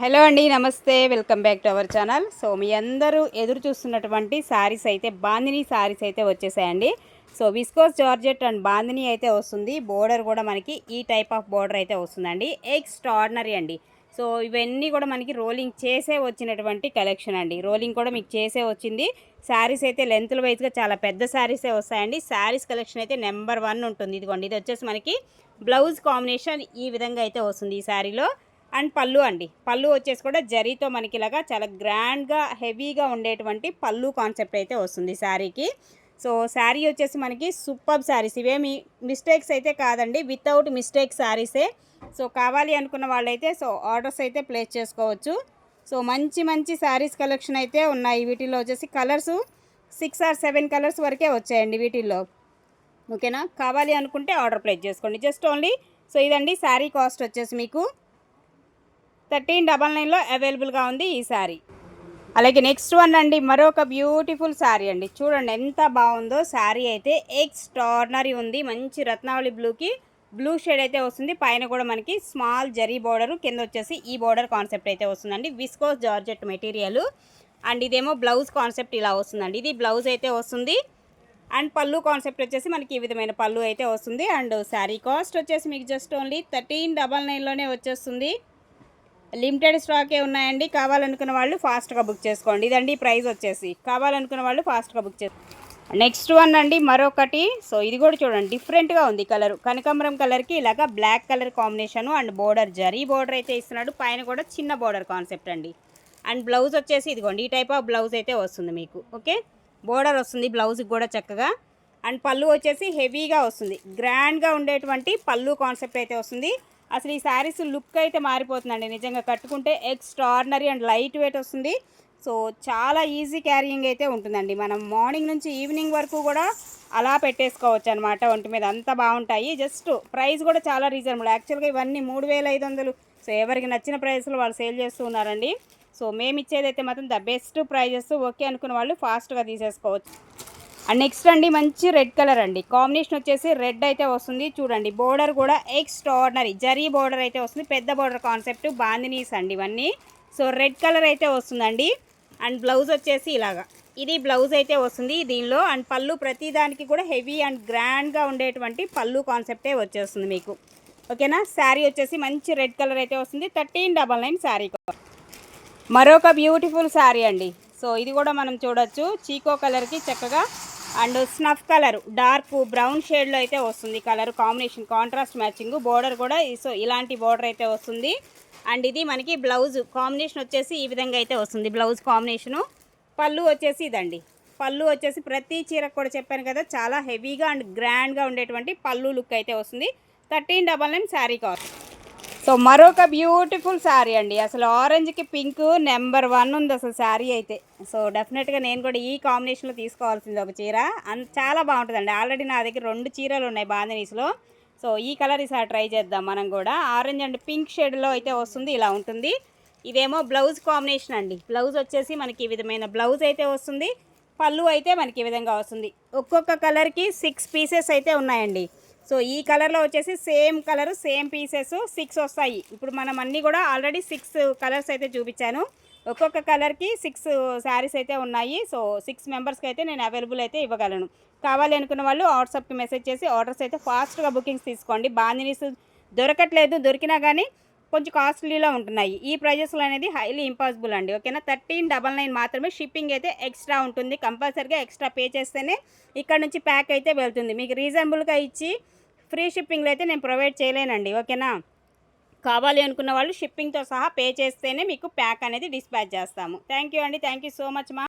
Hello అండి నమస్తే. Welcome back to our channel. So మీ అందరూ ఎదురు చూస్తున్నటువంటి శారీస్ అయితే బాందిని శారీస్ అయితే వచ్చేసాయండి. So viscose georgette and bandhani అయితే వస్తుంది. బోర్డర్ కూడా మనకి ఈ టైప్ ఆఫ్ బోర్డర్ అయితే వస్తుందండి. ఎక్స్ట్రాడినరీ అండి. సో ఇవన్నీ కూడా మనకి రోలింగ్ చేసే వచ్చినటువంటి కలెక్షన్ అండి. రోలింగ్ కూడా మీకు చేసే వచ్చింది. శారీస్ అయితే లెంత్ల వైజ్గా చాలా పెద్ద శారీసే వస్తాయండి. శారీస్ కలెక్షన్ అయితే నెంబర్ వన్ ఉంటుంది. ఇదిగోండి ఇది వచ్చేసి మనకి బ్లౌజ్ కాంబినేషన్ ఈ విధంగా అయితే వస్తుంది ఈ శారీలో అండ్ పళ్ళు అండి. పళ్ళు వచ్చేసి కూడా జరీతో మనకి ఇలాగా చాలా గ్రాండ్గా హెవీగా ఉండేటువంటి పళ్ళు కాన్సెప్ట్ అయితే వస్తుంది శారీకి. సో శారీ వచ్చేసి మనకి సూపర్ శారీస్. ఇవేమి మిస్టేక్స్ అయితే కాదండి. Without mistake శారీసే. సో కావాలి అనుకున్న వాళ్ళైతే సో ఆర్డర్స్ అయితే ప్లేస్ చేసుకోవచ్చు. సో మంచి మంచి శారీస్ కలెక్షన్ అయితే ఉన్నాయి. వీటిల్లో వచ్చేసి colours six or seven colours వరకే వచ్చాయండి వీటిల్లో. ఓకేనా? కావాలి అనుకుంటే ఆర్డర్ ప్లేస్ చేసుకోండి. జస్ట్ ఓన్లీ సో ఇదండి శారీ కాస్ట్ వచ్చేసి మీకు. థర్టీన్ డబల్ నైన్లో అవైలబుల్గా ఉంది ఈ శారీ. అలాగే నెక్స్ట్ వన్ అండి మరొక బ్యూటిఫుల్ శారీ అండి. చూడండి ఎంత బాగుందో శారీ అయితే. ఎక్స్ట్రాడినరీ ఉంది మంచి రత్నావళి బ్లూకి. బ్లూ షేడ్ అయితే వస్తుంది పైన కూడా మనకి స్మాల్ జరీ బోర్డర్ కింద వచ్చేసి ఈ బోర్డర్ కాన్సెప్ట్ అయితే వస్తుందండి. విస్కోస్ జార్జెట్ మెటీరియల్ అండ్ ఇదేమో బ్లౌజ్ కాన్సెప్ట్ ఇలా వస్తుందండి. ఇది బ్లౌజ్ అయితే వస్తుంది. అండ్ పళ్ళు కాన్సెప్ట్ వచ్చేసి మనకి ఈ విధమైన పళ్ళు అయితే వస్తుంది. అండ్ శారీ కాస్ట్ వచ్చేసి మీకు జస్ట్ ఓన్లీ థర్టీన్ డబల్ నైన్లోనే వచ్చేస్తుంది. లిమిటెడ్ స్టాకే ఉన్నాయండి. కావాలనుకున్న వాళ్ళు ఫాస్ట్గా బుక్ చేసుకోండి. ఇదండి ప్రైస్ వచ్చేసి. కావాలనుకున్న వాళ్ళు ఫాస్ట్గా బుక్ చేసుకోండి నెక్స్ట్ వన్ అండి మరొకటి. సో ఇది కూడా చూడండి. డిఫరెంట్గా ఉంది కలర్. కనకాంబరం కలర్కి ఇలాగ black colour combination and border zari border అయితే ఇస్తున్నాడు. పైన కూడా చిన్న బోర్డర్ కాన్సెప్ట్ అండి. అండ్ బ్లౌజ్ వచ్చేసి ఇదిగోండి. ఈ టైప్ ఆఫ్ బ్లౌజ్ అయితే వస్తుంది మీకు. ఓకే? బోర్డర్ వస్తుంది బ్లౌజ్కి కూడా చక్కగా. అండ్ పళ్ళు వచ్చేసి హెవీగా వస్తుంది. గ్రాండ్గా ఉండేటువంటి పళ్ళు కాన్సెప్ట్ అయితే వస్తుంది. అసలు ఈ శారీస్ లుక్ అయితే మారిపోతుందండి. నిజంగా కట్టుకుంటే ఎక్స్ట్రాడినరీ అండ్ లైట్ వెయిట్ వస్తుంది. సో చాలా ఈజీ క్యారియింగ్ అయితే ఉంటుందండి. మనం మార్నింగ్ నుంచి ఈవినింగ్ వరకు కూడా అలా పెట్టేసుకోవచ్చు అనమాట ఒంటి మీద అంత బాగుంటాయి. జస్ట్ ప్రైస్ కూడా చాలా రీజనబుల్. యాక్చువల్గా ఇవన్నీ మూడు వేల ఐదు వందలు. సో ఎవరికి నచ్చిన ప్రైస్లో వాళ్ళు సేల్ చేస్తూ ఉన్నారండి. సో మేము ఇచ్చేదైతే మాత్రం ద బెస్ట్ ప్రైజెస్. ఓకే అనుకున్న వాళ్ళు ఫాస్ట్గా తీసేసుకోవచ్చు. అండ్ నెక్స్ట్ అండి మంచి రెడ్ కలర్ అండి. కాంబినేషన్ వచ్చేసి రెడ్ అయితే వస్తుంది. చూడండి బోర్డర్ కూడా ఎక్స్ట్రాడినరీ జరీ బోర్డర్ అయితే వస్తుంది. పెద్ద బోర్డర్ కాన్సెప్ట్ బాందినీస్ అండి ఇవన్నీ. సో రెడ్ కలర్ అయితే వస్తుందండి. అండ్ బ్లౌజ్ వచ్చేసి ఇలాగా. ఇది బ్లౌజ్ అయితే వస్తుంది దీనిలో. అండ్ పళ్ళు ప్రతిదానికి కూడా హెవీ అండ్ గ్రాండ్గా ఉండేటువంటి పళ్ళు కాన్సెప్టే వచ్చేస్తుంది మీకు. ఓకేనా? శారీ వచ్చేసి మంచి రెడ్ కలర్ అయితే వస్తుంది. థర్టీన్ డబల్ నైన్ శారీ మరొక బ్యూటిఫుల్ శారీ అండి. సో ఇది కూడా మనం చూడొచ్చు. చీకో కలర్కి చక్కగా and snuff colour dark brown షేడ్లో అయితే వస్తుంది colour combination contrast matching. Border కూడా సో ఇలాంటి బోర్డర్ అయితే వస్తుంది. అండ్ ఇది మనకి బ్లౌజ్ కాంబినేషన్ వచ్చేసి ఈ విధంగా అయితే వస్తుంది. Blouse combination. పళ్ళు వచ్చేసి ఇదండి. పళ్ళు వచ్చేసి ప్రతి చీరకు కూడా చెప్పాను కదా చాలా హెవీగా అండ్ గ్రాండ్గా ఉండేటువంటి పళ్ళు లుక్ అయితే వస్తుంది. Thirteen double nine sari cost. So మరొక బ్యూటిఫుల్ శారీ అండి. అసలు ఆరెంజ్కి పింక్ నెంబర్ వన్ ఉంది అసలు శారీ అయితే. సో డెఫినెట్గా నేను కూడా ఈ కాంబినేషన్లో తీసుకోవాల్సింది ఒక చీర. అంత చాలా బాగుంటుందండి. ఆల్రెడీ నా దగ్గర రెండు చీరలు ఉన్నాయి బాంధనీస్లో సో ఈ కలర్ ఈసారి ట్రై చేద్దాం మనం కూడా. ఆరెంజ్ అండ్ పింక్ షేడ్లో అయితే వస్తుంది ఇలా ఉంటుంది. ఇదేమో బ్లౌజ్ కాంబినేషన్ అండి. బ్లౌజ్ వచ్చేసి మనకి ఈ విధమైన బ్లౌజ్ అయితే వస్తుంది. పళ్ళు అయితే మనకి ఈ విధంగా వస్తుంది. ఒక్కొక్క కలర్కి సిక్స్ పీసెస్ అయితే ఉన్నాయండి. సో ఈ కలర్లో వచ్చేసి same colour same pieces six వస్తాయి. ఇప్పుడు మనం అన్నీ కూడా ఆల్రెడీ సిక్స్ కలర్స్ అయితే చూపించాను. ఒక్కొక్క కలర్కి సిక్స్ శారీస్ అయితే ఉన్నాయి. సో సిక్స్ మెంబర్స్కి అయితే నేను అవైలబుల్ అయితే ఇవ్వగలను. కావాలి అనుకున్న వాళ్ళు వాట్సాప్కి మెసేజ్ చేసి ఆర్డర్స్ అయితే ఫాస్ట్గా బుకింగ్స్ తీసుకోండి. బాందినీస్ దొరకట్లేదు దొరికినా కానీ కొంచెం కాస్ట్లీలో ఉంటున్నాయి. ఈ ప్రైజెస్లో అనేది హైలీ ఇంపాసిబుల్ అండి. ఓకేనా థర్టీన్ డబల్ నైన్ మాత్రమే షిప్పింగ్ అయితే ఎక్స్ట్రా ఉంటుంది. కంపల్సరీగా ఎక్స్ట్రా పే చేస్తేనే ఇక్కడ నుంచి ప్యాక్ అయితే వెళ్తుంది. మీకు రీజనబుల్గా ఇచ్చి ఫ్రీ షిప్పింగ్లో అయితే నేను ప్రొవైడ్ చేయలేనండి ఓకేనా? కావాలి అనుకున్న వాళ్ళు షిప్పింగ్తో సహా పే చేస్తేనే మీకు ప్యాక్ అనేది డిస్పాచ్ చేస్తాము. థ్యాంక్ యూ అండి థ్యాంక్ యూ సో మచ్ మా